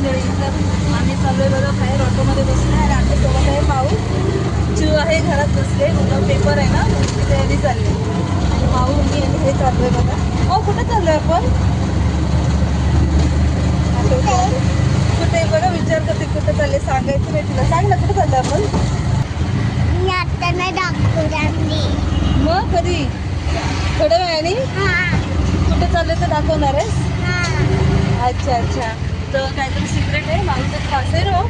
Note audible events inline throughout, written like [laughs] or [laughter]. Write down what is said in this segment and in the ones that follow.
मंडळी तर आम्ही चाललोय बघा बाहेर ऑटोमध्ये बसले आणि आता सोबत आहे माऊ. चिव आहे घरात बसले पेपर आहे ना त्याची तयारी चालली आणि माऊ मी आणि हे चाललोय बघा. हो कुठे चाललोय आपण? आठवतं? कुठे बघा विचार करते कुठे चालले सांगायचं नाही तिला. सांग ना कुठे चाललं आपण? मग कधी? थोड्या वेळाने? कुठे चालले तर दाखवणार आहेस? अच्छा अच्छा. तर काहीतरी सिक्रेट आहे. माऊचं खास आहे रो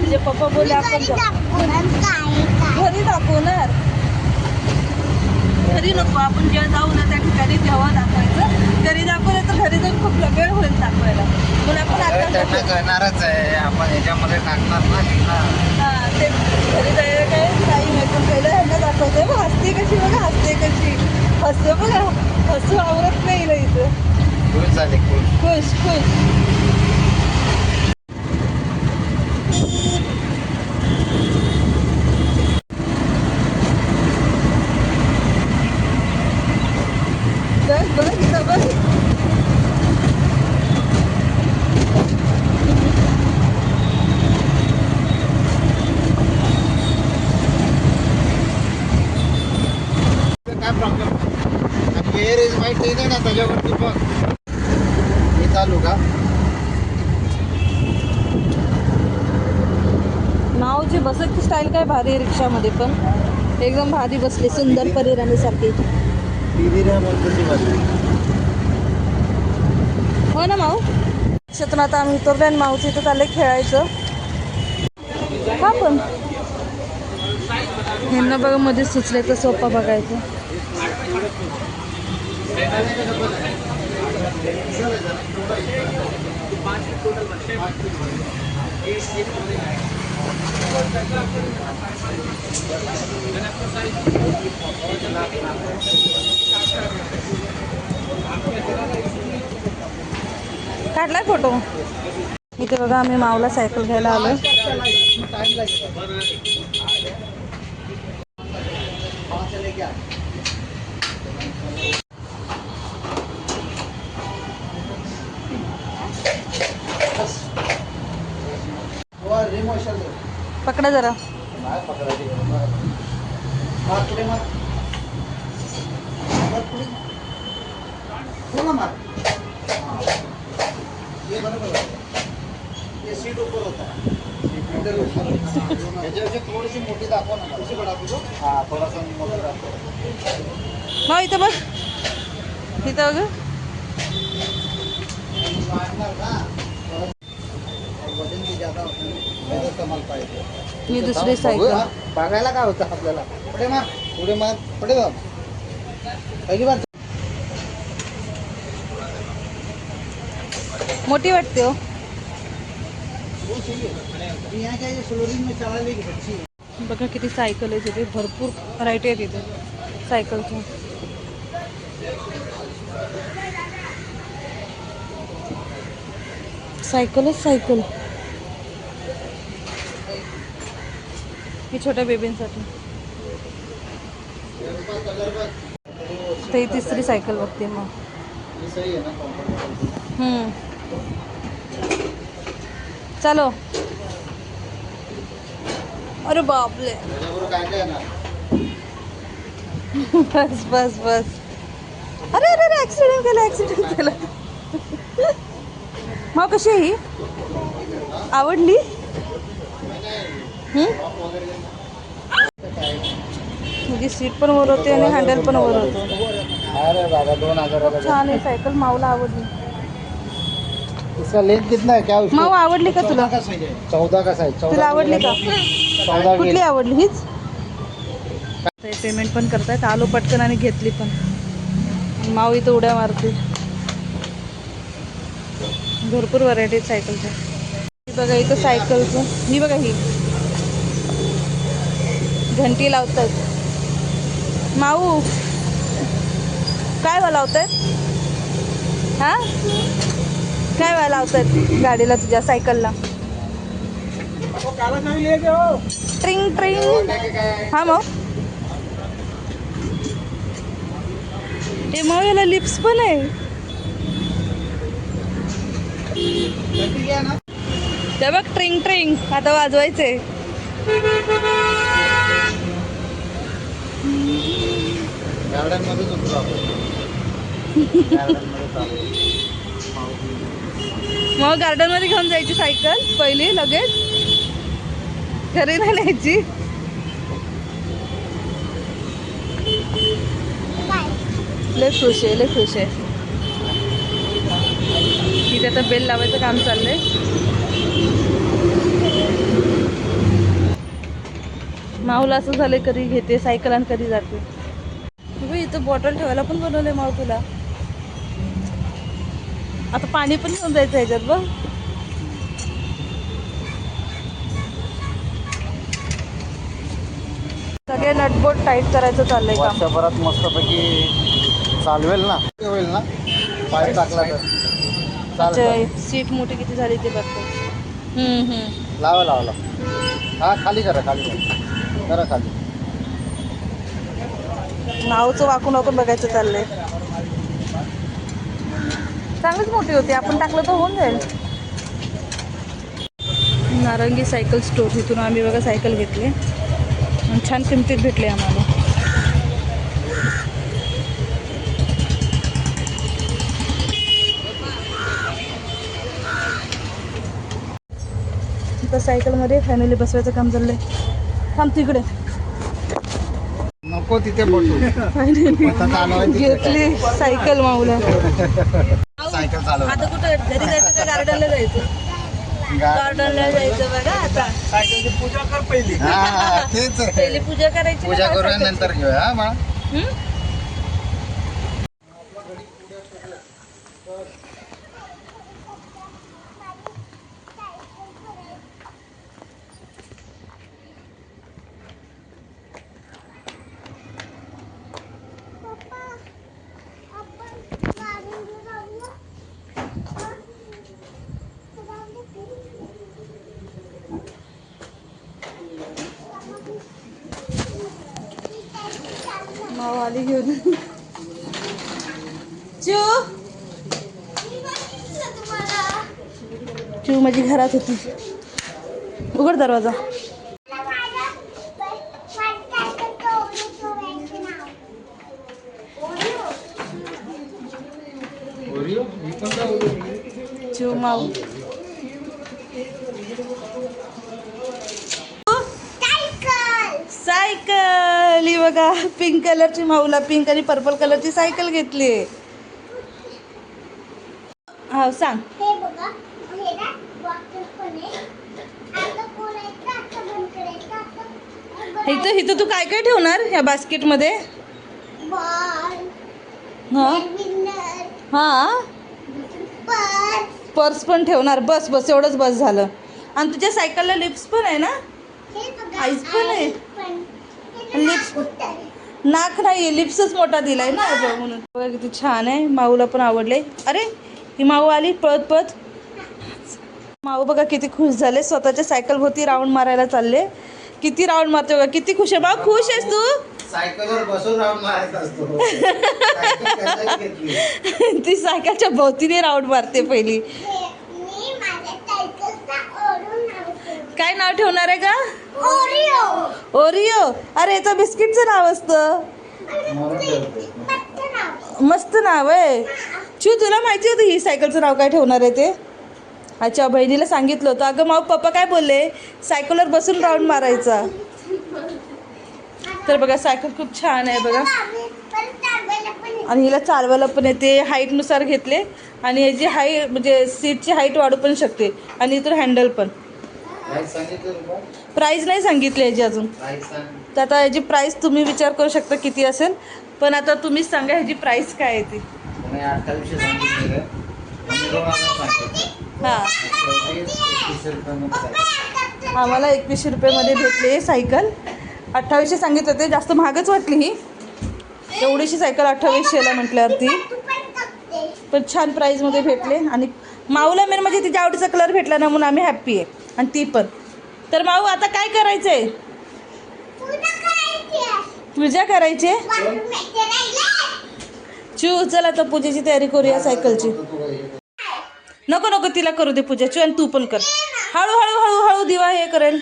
तुझे पप्पा बोलले आपण. घरी दाखवणार घरी नको आपण जेव्हा जाऊ ना त्या ठिकाणी तेव्हा दाखवायचं. घरी दाखवलं तर घरी जाऊन खूप वेळ होईल दाखवायला. म्हणून आपण आता त्यांना कळणारच आहे. आपण याच्यामध्ये टाकणार ना. हा ते घरी जायला काय आहे पण पहिलं ह्यांना दाखवतोय. बघ हसते कशी बघा हसते कशी. हसते बघा हसू आवरत नाही ना इथं खुश. खुश खुश बघ बघ इथं बघ काय प्रॉब्लेम आणि एअर इज ना त्याच्यावरती बघ. हे चालू का? नाव जे बसायची स्टाईल काय भारी आहे रिक्षामध्ये पण? एकदम भारी बसली सुंदर परिराणीसारखी हो ना माऊ? शेतून आता आम्ही उतरलो आणि माऊची इथं चाललंय खेळायचं. का पण. ह्यांना बघा मध्ये सुचले तर सोपा बघायचं. काढलाय फोटो इथे बघा आम्ही माऊला सायकल घ्यायला आलो रिमोशन पकडा जरा नाही पकडायची मार पुढे मार मार पुढे पूर्ण मार हां. हे बरोबर आहे. हे सीट ऊपर होता जरा. थोडीशी मोठी दाखवा ना थोडासा मोठा दाखव माऊ इथं बघ इथं बघ. वजन भी ज्यादा होतं. मी दुसरी सायकल. बघायला काय होतं आपल्याला. पुढे मार पुढे मार पुढे जाऊ पहिली बार मोठी वाटते हो. बघा किती सायकल आहे तिथे. भरपूर व्हरायटी आहे तिथे. सायकलच्या सायकलच सायकल की छोट्या बेबींसाठी. ते तिसरी सायकल बघते मग. चालो. अरे बापले बस बस बस. अरे अरे अरे ऍक्सिडेंट केला ऍक्सिडेंट केला. मग कशी आहे ही? आवडली? म्हणजे सीट पण वर होते आणि हँडल पण वर होतो. छान आहे सायकल माऊला आवडली. इसका लेंथ कितना है क्या उसको? माऊ आवडली का तुला? चौदह का साइज तुला आवडली का? कुठली आवडली? हीच? पेमेंट पण करतायत. आलो पटकन आणि घेतली पण. माऊ इथं उड्या मारते. भरपूर व्हरायटी सायकलच्या. बघा इथं सायकलचं. ही बघा ही. घंटी लावतात माऊ काय वा लावतायत हा? काय वा लावतायत गाडीला तुझ्या सायकलला? ट्रिंग ट्रिंग. हा मग ते मग याला लिप्स पण आहे. ते बघ ट्रिंग ट्रिंग. आता वाजवायचे आपण. मग गार्डनमध्ये घेऊन जायची सायकल पहिली लगेच. घरी नाही न्यायची. लय खुश आहे लय खुश आहे. तिथे आता बेल लावायचं काम चाललंय. माऊला असं झालंय कधी घेते सायकल आणि कधी जाते. इथं बॉटल ठेवायला पण बनवलंय माऊ तुला. आता पाणी पण घेऊन जायचं ह्याच्यात बघ. सगळे नटबोट टाईट करायचं चाललंय काम. वर्षभरात मस्तपैकी चालवेल ना. होईल ना? पाय टाकला तर. चालेल सीट मोठी किती झाली ते बघतो हम्म, हम्म. लावा लावा लावा. हा खाली करा खाली करा. करा खाली. नावचं वाकून वाकून बघायचं चाललंय. चांगलीच मोठी होती. आपण टाकलं तर होऊन जाईल. नारंगी सायकल स्टोर इथून आम्ही बघा सायकल घेतली. आणि छान किमतीत भेटले आम्हाला. आता सायकलमध्ये फॅमिली बसवायचं काम चाललंय. थांब तिकडे. नको तिथे घेतली सायकल माऊला. सायकल चालव आता कुठं घरी जायचं का गार्डनला जायचं? गार्डनला जायचं बघा आता. हा तेच. आहे. पहिली पूजा करायची पूजा सायकलची. नंतर घेऊया आली घेऊन चिऊ चिऊ माझी घरात होती. उघड दरवाजा. चिऊ माऊ. ही बघा पिंक कलरची माऊला पिंक आणि पर्पल कलरची सायकल घेतली. हा सांग. इथं इथं तू काय काय ठेवणार ह्या बास्केटमध्ये? हा? हा? पर्स पर्स पण ठेवणार. बस बस एवढंच बस झालं. आणि तुझ्या सायकलला लिप्स पण आहे ना? आईस पण आहे. लिप्स नाक नाही लिप्सच मोठा दिलाय ना म्हणून. बघा किती छान आहे. माऊला पण आवडले अरे ही माऊ आली. पळत पळत. माऊ बघा किती खुश झाले. स्वतःच्या सायकल भोवती राऊंड मारायला चालले. किती राऊंड मारते बघा. किती खुश आहे. माऊ खुश आहेस तू? सायकलवर बसून राऊंड मारायचा असतो? [laughs] ती सायकलच्या भोवतीने राऊंड मारते पहिली हे मी माझ्या सायकलचा ओढून लावतो काय नाव ठेवणार आहे का? ओरिओ. ओरिओ. अरे याचं बिस्किटचं नाव असतं. मस्त नाव आहे. शिव तुला माहिती होतं ही सायकलचं नाव काय ठेवणार आहे ते? अच्छा बहिणीला सांगितलं होतं. अगं माऊ पप्पा काय बोलले? सायकलवर बसून राऊंड मारायचा. तर बघा सायकल खूप छान आहे बघा. आणि हिला चालवायला पण येते. हाईटनुसार घेतले. आणि याची हाई म्हणजे सीटची हाईट वाढू पण शकते. आणि इथून हँडल पण? प्राईज नाही सांगितली याची अजून. तर आता याची प्राईस तुम्ही विचार करू शकता किती असेल. पण आता तुम्हीच सांगा ह्याची प्राईस काय आहे ती. हां. आम्हाला एकवीसशे रुपयामध्ये भेटली सायकल अठ्ठावीसशे सांगितलं होते जास्त महागच वाटली ही. एवढीशी सायकल अठ्ठावीसशेला म्हटल्यावरती. तू पण छान प्राईजमध्ये भेटले. आणि माऊला मेन म्हणजे तिच्या आवडीचा कलर भेटला ना म्हणून आम्ही हॅप्पी आहे. आणि ती पण. तर माऊ आता काय करायचं आहे. पूजा करायची. पूजा? चू चल आता पूजेची तयारी करूया सायकलची. नको नको तिला करू दे पूजाची आणि तू पण कर. हळू हळू हळू हळू दिवा हे करेल.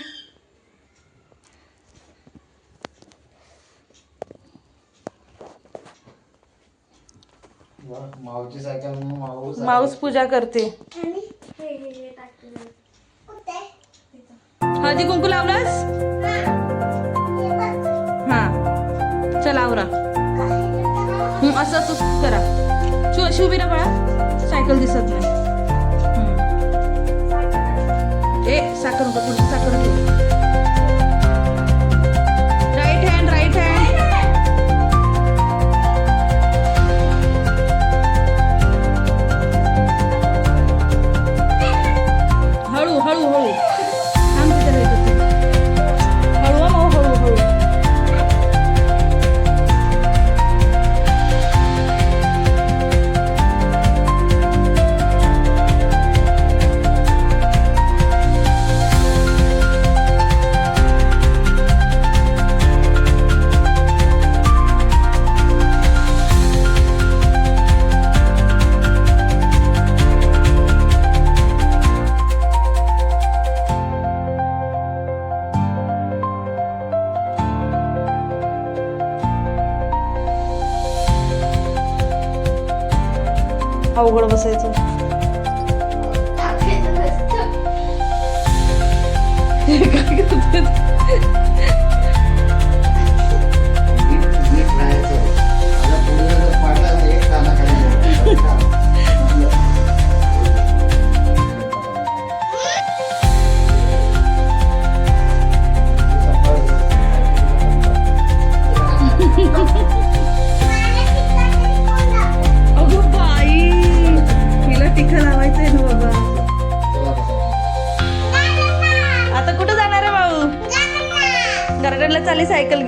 माऊची सायकल माऊस माऊस पूजा करते. हळदी कुंकू लावलास? हा. चल आवरा. असं असं तू करा. शिव शिवबीरा बाळा सायकल दिसत नाही. ए साखर साखर अवघड बसायचं.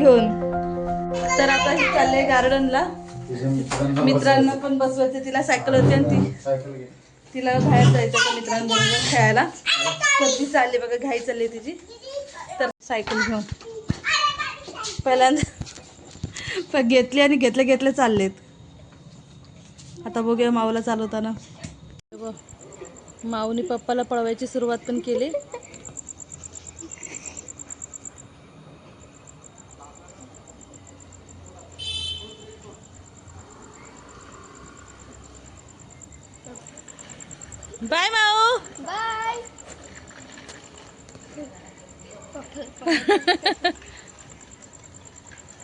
घेऊन. तर आता ही चालले गार्डनला. मित्रांना पण बसवायचं तिला सायकल होती आणि ती तिला बाहेर जायचं होतं मित्रांबरोबर खेळायला. तर ती चालली बघा घाई चालली तिची. तर सायकल घेऊन. पहिल्यांदा [laughs] प- घेतली आणि घेतले घेतले चाललेत. आता बघूया माऊला चालवताना. बघ, माऊनी पप्पाला पळवायची सुरुवात पण केली बाय माऊ बाय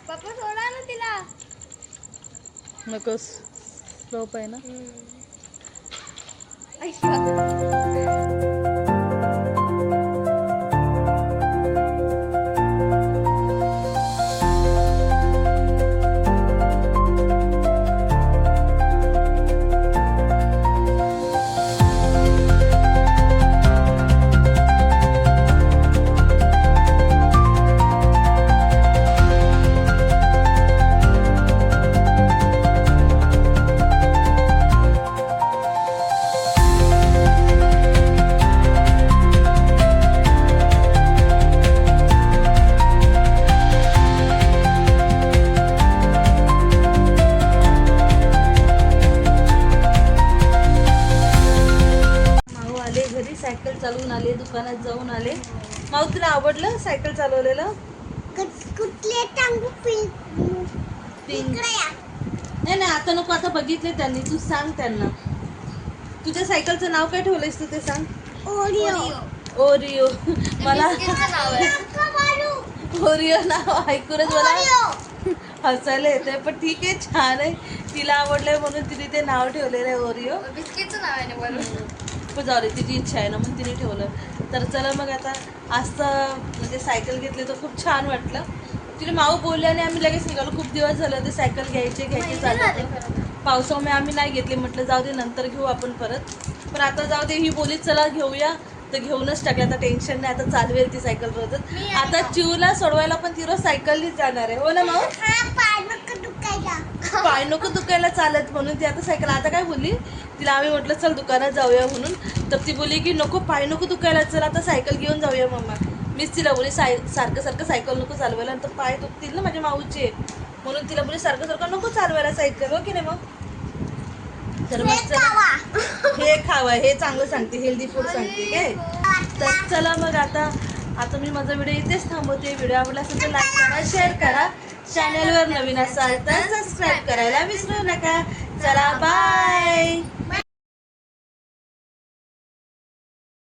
पप्पा सोडा ना तिला नकोस स्लोप आहे ना. नाही नाही आता नको आता बघितले त्यांनी. तू सांग त्यांना. तुझ्या सायकलचं नाव काय ठेवलंयस तू ते सांग? ओरिओ. ओरिओ. मला [laughs] ओरिओ नाव ऐकूनच मला हसायला येते पण ठीक आहे छान आहे. तिला आवडलंय म्हणून तिने ते नाव ठेवलेलं आहे ओरिओ. बिस्किटचं नाव आहे ना बरोबर जाऊ दे तिची इच्छा आहे ना म्हणून तिने ठेवलं. तर चला मग आता आज तर म्हणजे सायकल घेतली तर खूप छान वाटलं. तिने माऊ बोलले आणि आम्ही लगेच निघालो. खूप दिवस झाले होते सायकल घ्यायचे घ्यायचे चालू होतं. पावसामुळे आम्ही नाही घेतली. म्हटलं जाऊ दे नंतर घेऊ आपण परत. पण आता जाऊ दे ही बोलीत चला घेऊया. तर घेऊनच टाकलं. आता टेन्शन नाही. आता चालवेल ती सायकल रोजच. आता चिवला सोडवायला पण ती रोज सायकलनीच जाणार आहे. हो ना माऊ? पाय नको दुखायला. पाय नको दुखायला चालत म्हणून ती आता सायकल आता काय बोलली? तिला आम्ही म्हटलं चल दुकानात जाऊया म्हणून. तर ती बोलली की नको पाय नको दुखायला. चल आता सायकल घेऊन जाऊया मम्मा मीच तिला बोली साय सारखं सारखं सायकल नको चालवायला. नंतर पाय दुखतील ना माझ्या माऊचे म्हणून तिला बोली सारखं सारखं नको चालवायला सायकल हो की नाही मग? तर मग चला हे खावं हे चांगलं सांगते हेल्दी फूड सांगते काय? तर चला मग आता आता मी माझा व्हिडिओ इथेच थांबवते. व्हिडिओ आवडला असेल तर लाईक करा शेअर करा. चॅनलवर नवीन असाल तर सबस्क्राईब करायला विसरू नका. चला बाय